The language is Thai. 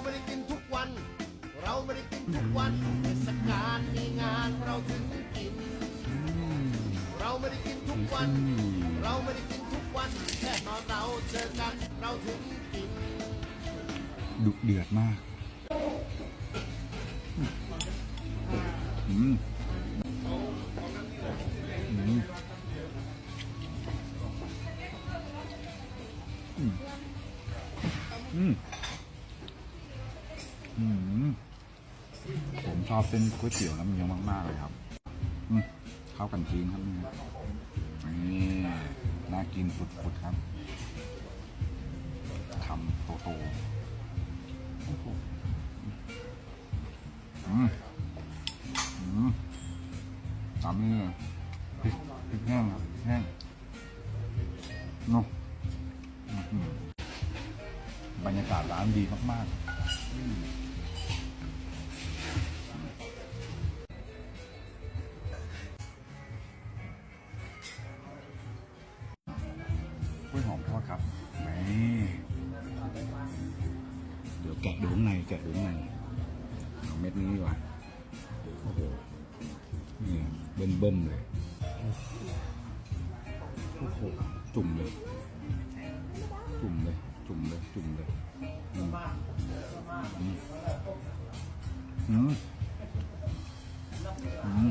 ไม่ได้กินทุกวัน เราไม่ได้กินทุกวันเทศกาลมีงานเราถึงกิน เราไม่ได้กินทุกวัน เราไม่ได้กินทุกวันแค่นอนเราเจอกันเราถึงกิน ดุเดือดมากอืมอืมอืม ผมชอบเส้นก๋วยเตี๋ยวน้ำเงี้ยวมากๆเลยครับเข้ากันจริงครับนี่นี่น่ากินสุดๆครับคำโตๆโอ้โหอืมอืมตามนี่พริกพริกแห้งครับพริกแห้งเนาะบรรยากาศร้านดีมากๆ หอมทอดครับนี่เดี๋ยวแกะดูข้างในแกะดูข้างในเอาเม็ดนี้ดีกว่าโอ้โหนี่เบิ่มเบิ่มเลยโอ้โหจุ่มเลย จุ่มเลย จุ่มเลย จุ่มเลยอืมอืมอืม